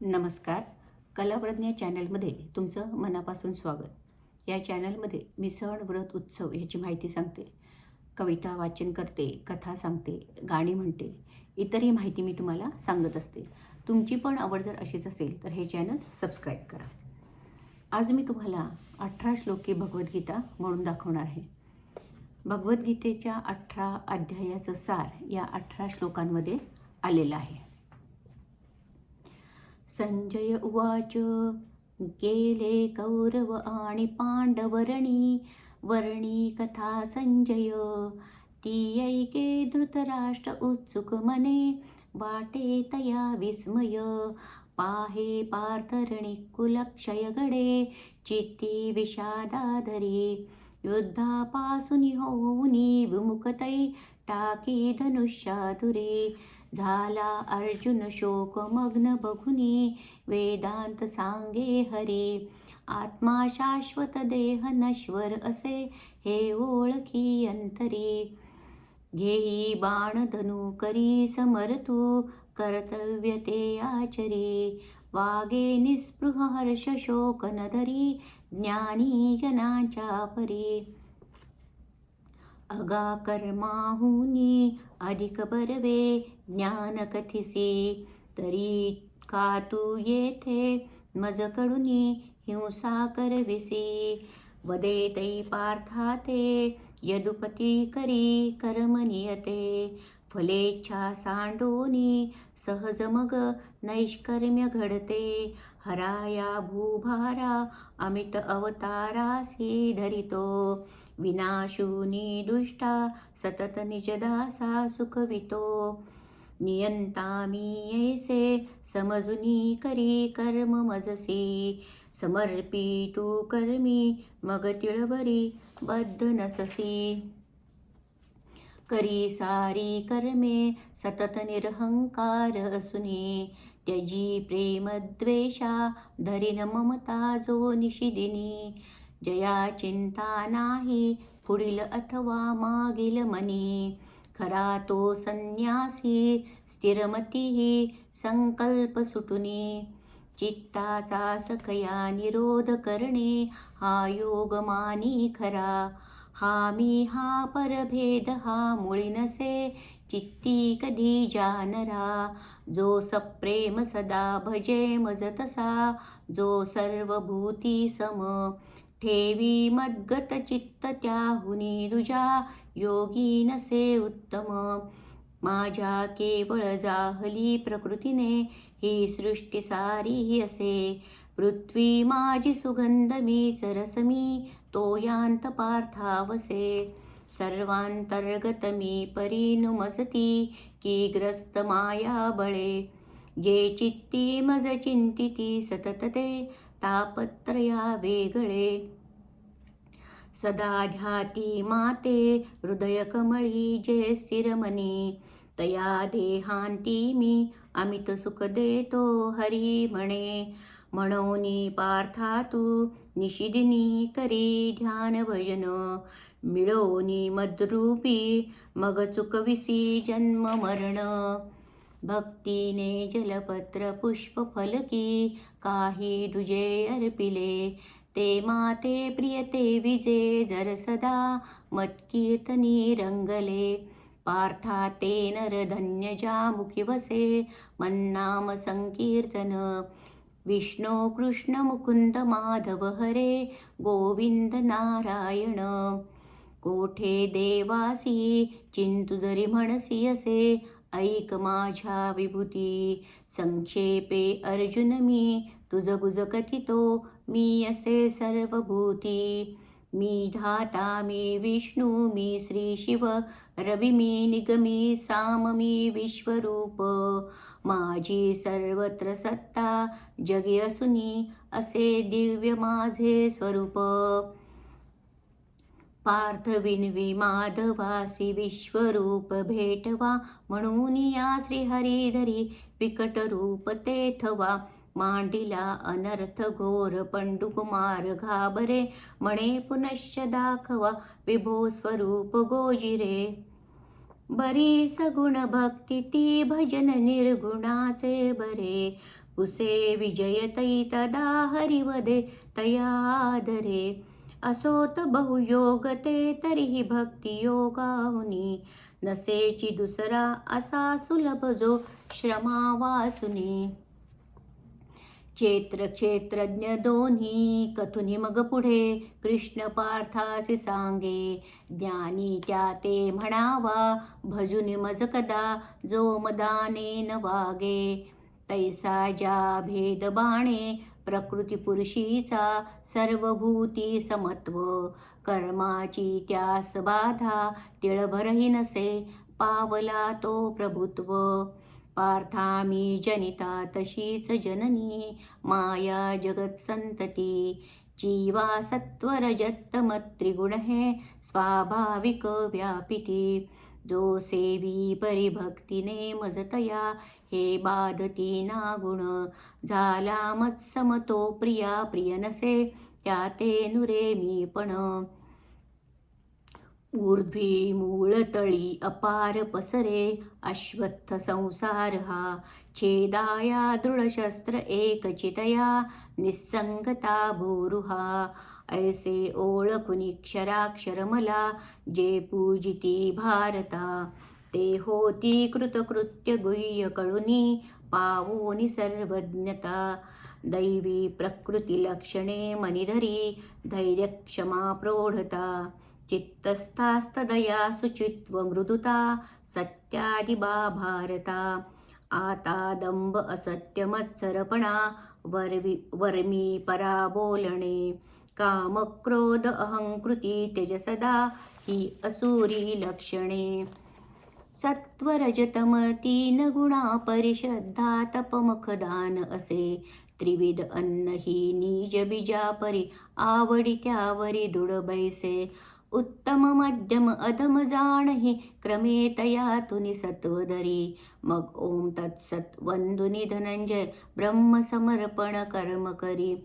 नमस्कार. कलाप्रज्ञा चॅनलमध्ये तुमचं मनापासून स्वागत. या चॅनलमध्ये मी सण व्रत उत्सव याची माहिती सांगते. कविता वाचन करते कथा सांगते गाणी म्हणते इतरही माहिती मी तुम्हाला सांगत असते. तुमची पण आवड जर अशीच असेल तर हे चॅनल सबस्क्राईब करा. आज मी तुम्हाला अठरा श्लोकी भगवद्गीता म्हणून दाखवणार आहे. भगवद्गीतेच्या अठरा अध्यायाचं सार या अठरा श्लोकांमध्ये आलेलं आहे. संजय उवाच गेले कौरव आणि पांडवरणी वर्णी कथा संजय. ती ऐके धृतराष्ट्र उत्सुक मने वाटे तया विस्मय. पाहे पार्थरणी कुलक्षय गडे चित्ती विषादाधरी. युद्धापासून होऊनी विमुखतै टाकी धनुष्यातुरे झाला अर्जुन शोकमग्न बघुनी वेदांत सांगे हरी. आत्मा शाश्वत देह नश्वर असे हे ओळखी अंतरी. घेई बाण धनु करी तू कर्तव्य ते आचरी. वागे निस्पृह हर्ष शोक नधरी ज्ञानी जनाच्या परी. अगा कर्माहुनी अधिक बरवे ज्ञान कथिसी तरी का तू येथे मज कडुनी हिंसा करविसी वदे तै पार्था ते यदुपती करी कर्म नियते. फलेच्छा सांडोनी सहज मग नैष्कर्म्य घडते. हराया भूभारा अमित अवतारासी धरितो. विनाशूनी दुष्टा सतत निजदासा सुखवितो। नियंतामी ऐसे समजुनी करी कर्म मजसी। समर्पी तू कर्मी मग तिळवरी बद्ध नससी। करी सारी कर्मे सतत निरहंकार असुनी। त्यजी प्रेमद्वेषा धरिन ममता जो निशिदिनी जया चिंता नाही पुढील अथवा मागील मनी. खरा तो संन्यासी स्थिरमती संकल्प सुटुनी. चित्ताचा सखया निरोध करणे हा योग मानी खरा. हा मी हा परभेद हा मुळी नसे चित्ती कधी जानरा. जो सप्रेम सदा भजे मज तसा जो सर्वभूती सम. ठेवी मद्गत चित्त त्याहुनी रुजा योगी नसे उत्तम. माझ्या केवळ जाहली प्रकृतीने ही सृष्टी सारी असे. पृथ्वी माझी सुगंध मी सरसमी तो यांत पार्थावसे. सर्वांतर्गत मी परिनुमसती की ग्रस्त माया बळे. जे चित्ती मज चिंतिती सतत ते तापत्रया वेगळे सदा ध्याती माते हृदय कमळी जे स्थिरमनी तया देहांती मी अमित सुख देतो हरी म्हणे। म्हणोनी पार्था तू निशिदिनी करी ध्यान भजन। मिळवणी मद्रूपी मग चुकविसी जन्म मरण। भक्तीने जलपत्र पुष्प फलकी काही दुजे अर्पिले. ते माते प्रियते विजे जर सदा मत्कीर्तनी रंगले. पार्था ते नर धन्य मुखी वसे मन्नाम संकीर्तन. विष्णो कृष्ण मुकुंद माधव हरे गोविंद नारायण. कोठे देवासी चिंतु जरी म्हणसी असे ऐक माझ्या विभूती. संक्षेपे अर्जुन मी तुझ गुज कथितो मी असे सर्वभूती. मी धाता मी विष्णू मी श्री शिव रवि मी निगमी साम मी विश्वरूप. माझी सर्वत्र सत्ता जगे असुनी असे दिव्य माझे स्वरूप. पार्थविन्वी माधवासी विश्वरूप भेटवा म्हणून या श्रीहरिधरी विकट रूप तेथवा मांडिला अनर्थ घोर पंडुकुमार घाबरे म्हणे पुनश्च दाखवा विभो स्वरूप गोजिरे. बरी सगुण भक्ती ती भजन निर्गुणाचे बरे कुसे विजयतै तदा हरिवदे तयादरे असोत बहुयोग ते तरीही भक्तियोगाहुनी नसेची दुसरा असा सुलभ जो श्रमा वाचुनी. क्षेत्र क्षेत्रज्ञ दोन्ही कथुनी मग पुढे कृष्ण पार्थासी सांगे. ज्ञानी त्या ते म्हणावा भजुनी मज कदा जो मदाने न वागे. तैसा ज्या भेद बाणे प्रकृती पुरुषीचा सर्वभूती समत्व. कर्माची त्यास बाधा तिळभरही नसे पावला तो प्रभुत्व. पार्था मी जनिता तशीच जननी माया जगत संतती. जीवा सत्वरजत्तम त्रिगुण हे स्वाभाविक व्यापिती. जो सेवी परिभक्तीने मजतया हे बाधती ना गुण झाला मत्समतो प्रिया प्रिय नसे त्या ते नुरे मी पण. ऊर्ध्वी मूळ तळी अपार पसरे अश्वत्थ संसार हा. छेदाया दृढशस्त्र एकचितया निस्संगता भोरुहा ऐसे ओळखुनी क्षराक्षर मला जे पूजिती भारता। ते होती कृतकृत्य गुह्य कळुनी पावोनी सर्वज्ञता। दैवी प्रकृती लक्षणे मनिधरी धैर्यक्षमा प्रौढता। चित्तस्थास्तदया सुचित्व मृदुता सत्यादिबा भारता। आता दंभ असत्य मत्सरपणा वरवी वर्मी परा बोलणे काम क्रोध अहंकृती तेज सदा ही असुरी लक्षणे. सत्वरजतम तीन गुणा परिश्रद्धा तपमखदान असे. त्रिविध अन्न ही निज बीजा परी आवडी त्यावरी दृढ बैसे. उत्तम मध्यम अधम जाणही क्रमे तया तुनी सत्वधरी मग ओम तत्सत्वंदुनी धनंजय ब्रह्म समर्पण कर्म करी.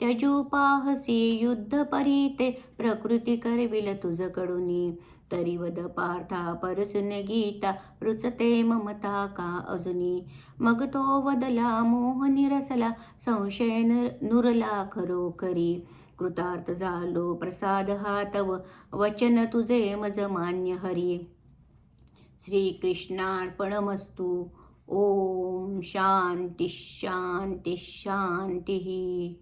त्यजुपाहसी युद्ध परीते प्रकृती करविल तुझकडुनी. तरी वद पार्था परसुन गीता रुचते ममता का अजुनी. मग तो वदला मोह निरसला संशय नुरला खरोखरी. कृतार्थ झालो प्रसाद हा तव वचन तुझे मज मान्य हरी. श्रीकृष्णार्पणमस्तु. ओम शांती शांती शांती.